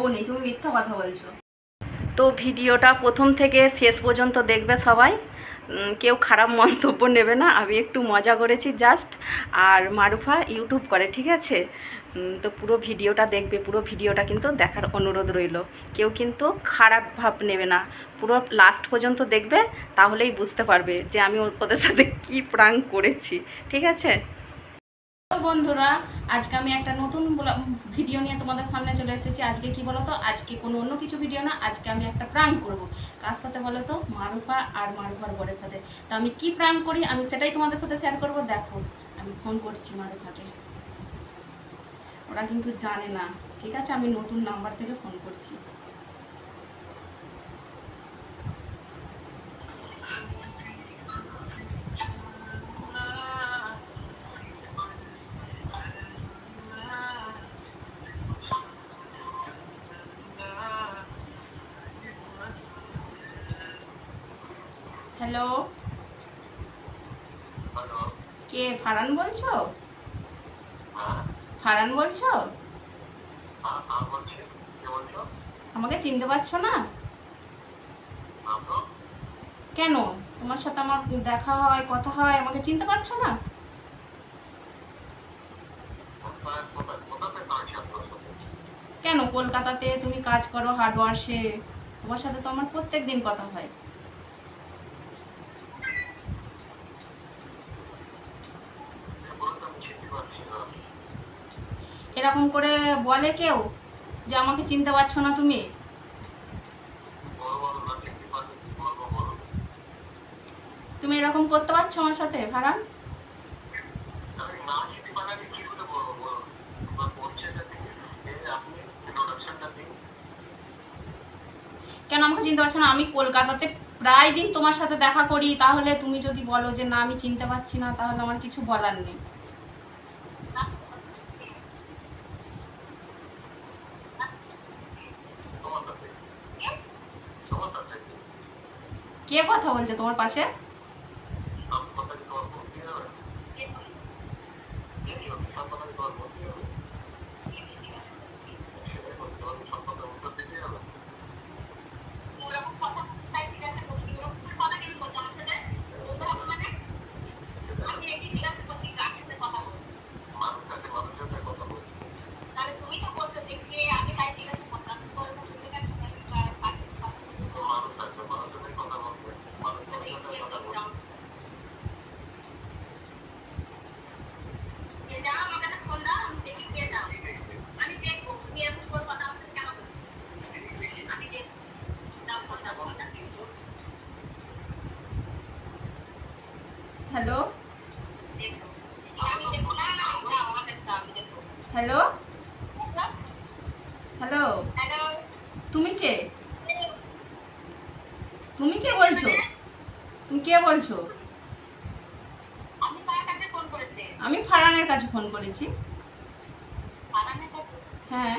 বউ নেই, তুমি মিথ্যা কথা বলছো। তো ভিডিওটা প্রথম থেকে শেষ পর্যন্ত দেখবে সবাই। কেউ খারাপ মন্তব্য নেবে না, আমি একটু মজা করেছি জাস্ট। আর মারুফা ইউটিউব করে, ঠিক আছে? তো পুরো ভিডিওটা দেখবে, পুরো ভিডিওটা কিন্তু দেখার অনুরোধ রইল। কেউ কিন্তু খারাপ ভাব নেবে না। পুরো লাস্ট পর্যন্ত দেখবে, তাহলেই বুঝতে পারবে যে আমি ওদের সাথে কি প্রাং করেছি, ঠিক আছে? বন্ধুরা, আজকে আমি একটা নতুন ভিডিও নিয়ে তোমাদের সামনে চলে এসেছি। আজকে কি বলো তো আজকে কোনো অন্য কিছু ভিডিও না, আজকে আমি একটা প্রাঙ্ক করব। কার সাথে বলো তো মারুফা আর মারুফার বরের সাথে। তো আমি কি প্রাঙ্ক করি? আমি সেটাই তোমাদের সাথে শেয়ার করব। দেখো, আমি ফোন করছি মারুফাকে। ওরা কিন্তু জানে না। ঠিক আছে? আমি নতুন নাম্বার থেকে ফোন করছি। কে? ফারান বলছো? ফারান বলছো? আমাকে চিনতে পারছ না? কেন? তোমার সাথে আমার দেখা হয়, কথা হয়, আমাকে চিনতে পারছ না? কেন? কলকাতাতে তুমি কাজ করো হার্ডওয়ার্সে তোমার সাথে তো আমার প্রত্যেক দিন কথা হয়। এরকম করে বলে কেউ যে আমাকে চিনতে পারছ না তুমি? তুমি এরকম করতে পারছ আমার সাথে ভাড়া কেন আমাকে চিনতে পারছ না? আমি কলকাতাতে প্রায় দিন তোমার সাথে দেখা করি, তাহলে তুমি যদি বলো যে না, আমি চিনতে পারছি না, তাহলে আমার কিছু বলার নেই কে কথা বলছে তোমার পাশে। কথা হ্যালো হ্যালো হ্যালো তুমি কে তুমি কে বলছো? তুমি কে বলছো? আমি ফারানের কাছে ফোন করেছি। হ্যাঁ।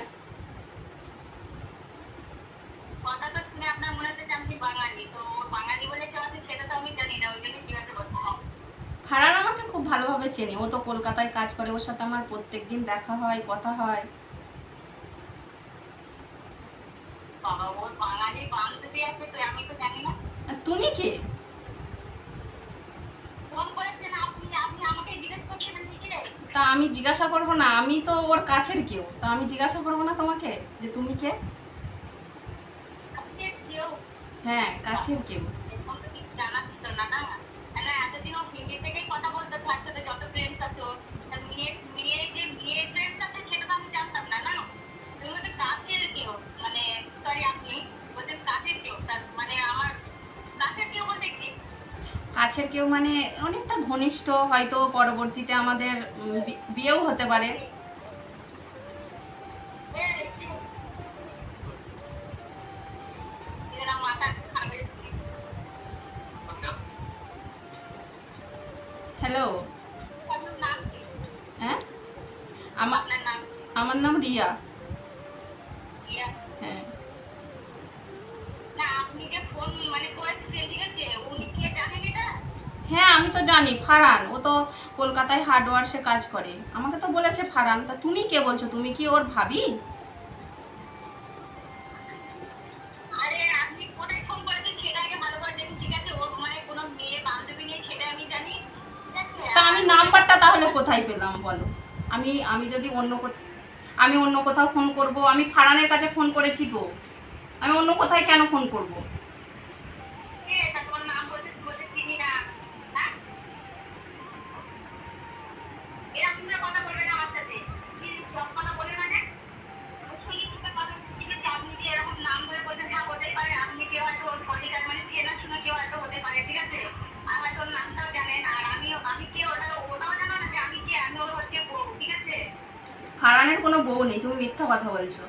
ফারান আমাকে খুব ভালোভাবে চেনে। ও তো কলকাতায় কাজ করে ওর সাথে আমার প্রত্যেক দিন দেখা হয় কথা হয় আর তুমি কে? তা আমি জিজ্ঞাসা করব না আমি তো ওর কাছের কেউ। তা আমি জিজ্ঞাসা করব না তোমাকে যে তুমি কে? হ্যাঁ কাছের কেউ। কাছের কেউ মানে অনেকটা ঘনিষ্ঠ হয়তো পরবর্তীতে আমাদের বিয়েও হতে পারে। হ্যালো হ্যাঁ? আমার আমার নাম রিয়া। হ্যাঁ আমি তো জানি ফারান ও তো কলকাতায় হার্ডওয়ার্সে কাজ করে। আমাকে তো বলেছে ফারান তা তুমি কে বলছো? তুমি কি ওর ভাবি? তা আমি নাম্বারটা তাহলে কোথায় পেলাম বলো? আমি আমি যদি অন্য কোথাও আমি অন্য কোথাও ফোন করব? আমি ফারানের কাছে ফোন করেছি তো। আমি অন্য কোথায় কেন ফোন করব? প্রাণের কোনো বউ নেই, তুমি মিথ্যা কথা বলছো।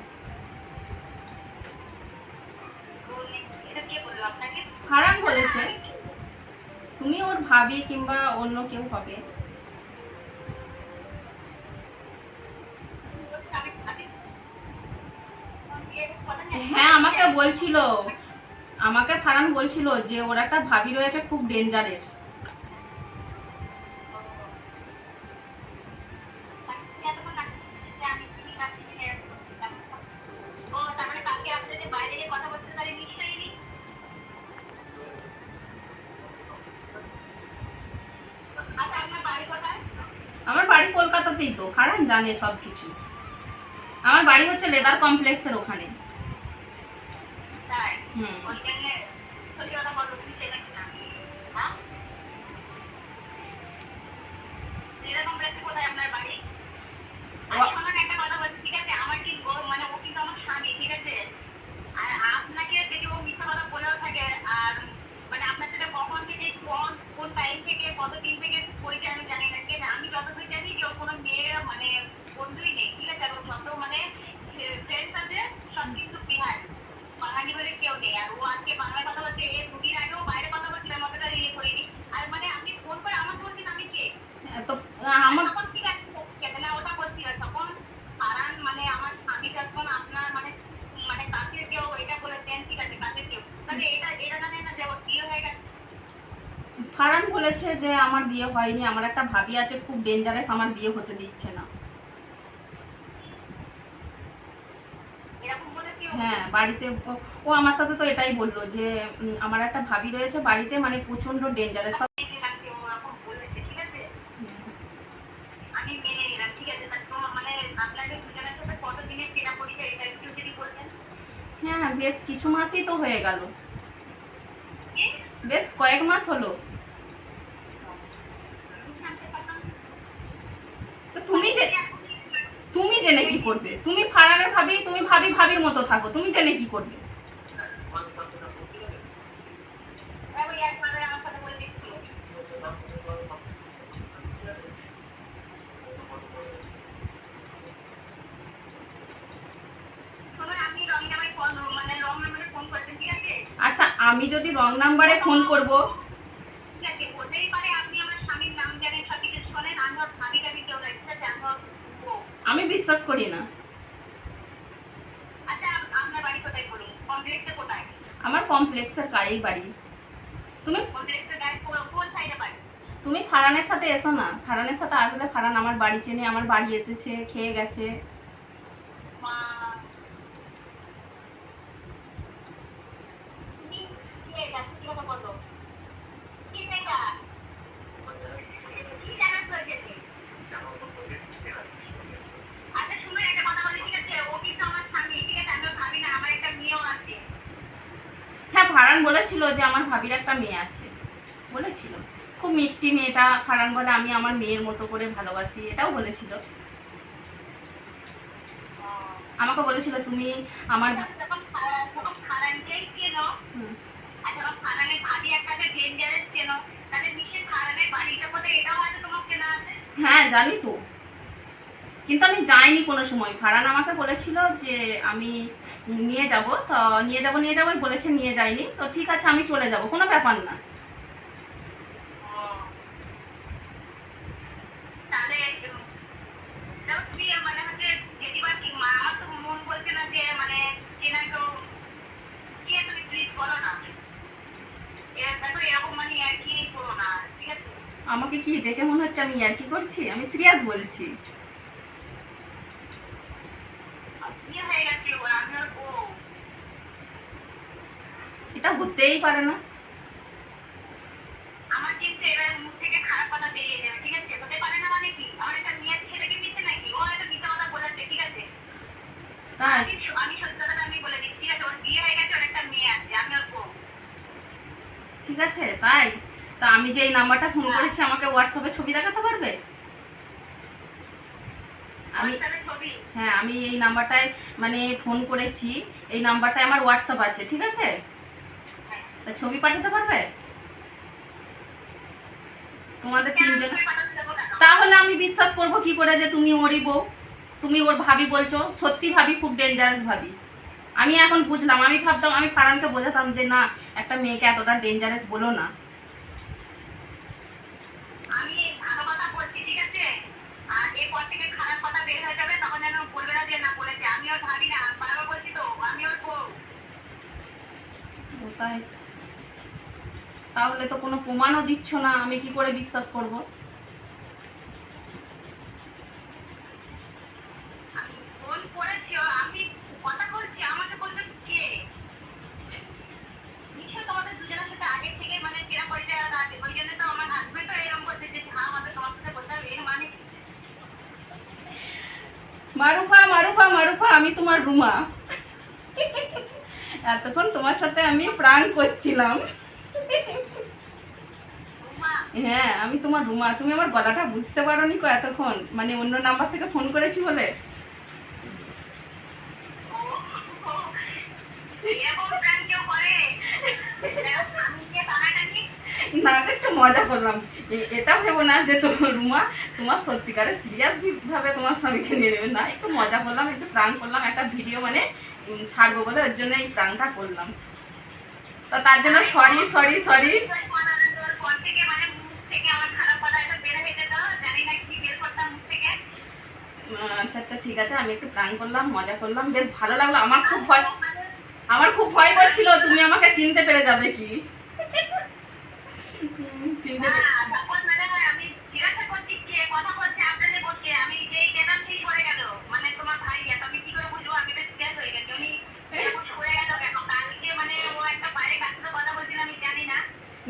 হারাম বলেছে। তুমি ওর ভাবি কিংবা অন্য কেউ হবে। হ্যাঁ আমাকে বলছিল, আমাকে ফারান বলছিল যে ওর একটা ভাবি রয়েছে খুব ডেঞ্জারেস করতেই তো খারাপ জানে সব কিছু আমার বাড়ি হচ্ছে লেদার কমপ্লেক্সের ওখানে। হুম। বলেছে যে আমার বিয়ে হয়নি আমার একটা ভাবি আছে খুব ডেঞ্জারাস আমার বিয়ে হতে দিচ্ছে না। হ্যাঁ বাড়িতে ও আমার সাথে তো এটাই যে আমার একটা ভাবি রয়েছে বাড়িতে মানে প্রচণ্ড ডেঞ্জারাস হ্যাঁ বেশ কিছু মাসই তো হয়ে গেল। বেশ কয়েক মাস হলো। করবে? তুমি ফারানের ভাবি তুমি ভাবি ভাবির মতো থাকো। তুমি জেনে কি করবে? আচ্ছা, আমি যদি রং নাম্বারে ফোন করব বিশ্বাস করি না। আমার কমপ্লেক্সের কারেই বাড়ি। তুমি? তুমি ফারানের সাথে এসো না। ফারানের সাথে আসলে ফারান আমার বাড়ি চেনে আমার বাড়ি এসেছে খেয়ে গেছে। মা ফারান বলেছিল যে আমার ভাবির একটা মেয়ে আছে। বলেছিল। খুব মিষ্টি মেয়েটা ফারান বলে আমি আমার মেয়ের মতো করে ভালোবাসি। এটাও বলেছিল। আমাকে বলেছিল তুমি আমার হ্যাঁ জানি তো। কিন্তু আমি যাইনি কোনো সময়। ফারান আমাকে বলেছিল যে আমি নিয়ে যাব তো নিয়ে যাব নিয়ে যাব বলেছে নিয়ে যাইনি। তো ঠিক আছে আমি চলে যাব কোনো ব্যাপার না। আমাকে কি দেখে মনে হচ্ছে আমি ইয়ার্কি করছি? আমি সিরিয়াস বলছি। এটা হতেই পারে না। ঠিক আছে? তাই? তো আমি যে এই নাম্বারটা ফোন করেছি আমাকে হোয়াটসঅ্যাপে ছবি দেখাতে পারবে? আমি হ্যাঁ আমি এই নাম্বারটায় মানে ফোন করেছি এই নাম্বারটায় আমার হোয়াটসঅ্যাপ আছে ঠিক আছে? তা ছবি পাঠাতে পারবে? তোমাদের তিনজন? তাহলে আমি বিশ্বাস করব কি করে যে তুমি ওরই বউ? তুমি ওর ভাবি বলছো সত্যি ভাবি খুব ডেঞ্জারাস ভাবি। আমি এখন বুঝলাম আমি ভাবতাম আমি ফারানকে বোঝাতাম যে না একটা মেয়েকে এতটা ডেঞ্জারাস বলো না। আমি তাহলে তো কোনো প্রমাণও দিচ্ছ না আমি কি করে বিশ্বাস করব? মানে হ্যাঁ মানে? মারুফা মারুফা মারুফা আমি তোমার রুমা। এতক্ষণ তোমার সাথে আমি প্রাণ করছিলাম। হ্যাঁ আমি তোমার রুমা। তুমি আমার গলাটা বুঝতে পারোনি কো এতক্ষণ। মানে অন্য নাম্বার থেকে ফোন করেছি বলে। না একটু মজা করলাম। এটা ভেবো না যে তোমার রুমা তোমার সত্যিকারে সিরিয়াস ভাবে তোমার স্বামীকে নিয়ে নেবে। না, একটু মজা করলাম, একটু প্রাণ করলাম, একটা ভিডিও মানে ছাড়বো বলে ওর জন্য এই প্রাণটা করলাম। তো তার জন্য সরি সরি সরি ঠিক আছে আমি একটু প্রাণ করলাম মজা করলাম। বেশ ভালো লাগল আমার খুব ভয় আমার খুব ভয় করছিল তুমি আমাকে চিনতে পেরে যাবে কি? উম, চিনতে পে-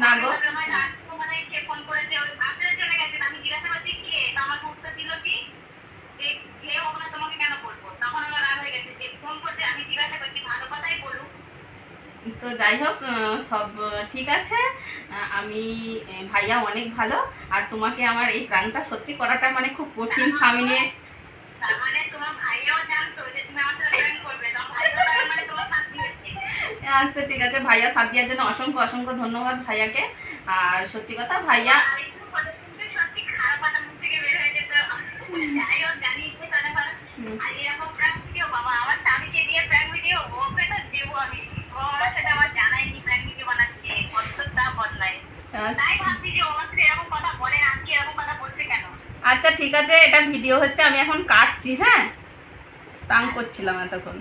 হ্যাঁ, তো যাই হোক সব ঠিক আছে। আমি ভাইয়া অনেক ভালো। আর তোমাকে আমার এই প্রাণটা সত্যি করাটা মানে খুব কঠিন স্বামী নিয়ে। মানে মানে আচ্ছা ঠিক আছে। ভাইয়া সাথ দেওয়ার জন্য অসংখ্য অসংখ্য ধন্যবাদ ভাইয়াকে। আর সত্যি কথা ভাইয়া আচ্ছা। ঠিক আছে এটা ভিডিও হচ্ছে আমি এখন কাটছি হ্যাঁ? প্রাণ করছিলাম এতক্ষণ।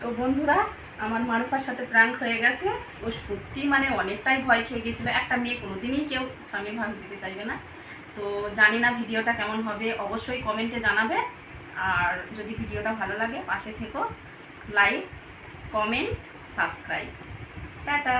তো বন্ধুরা আমার মারুফার সাথে প্রাঙ্ক হয়ে গেছে। ও সত্যি মানে অনেকটাই ভয় খেয়ে গেছিল। একটা মেয়ে কোনোদিনই কেউ স্বামীর ভাগ দিতে চাইবে না। তো জানি না ভিডিওটা কেমন হবে অবশ্যই কমেন্টে জানাবে। আর যদি ভিডিওটা ভালো লাগে পাশে থেকো লাইক কমেন্ট সাবস্ক্রাইব টাটা।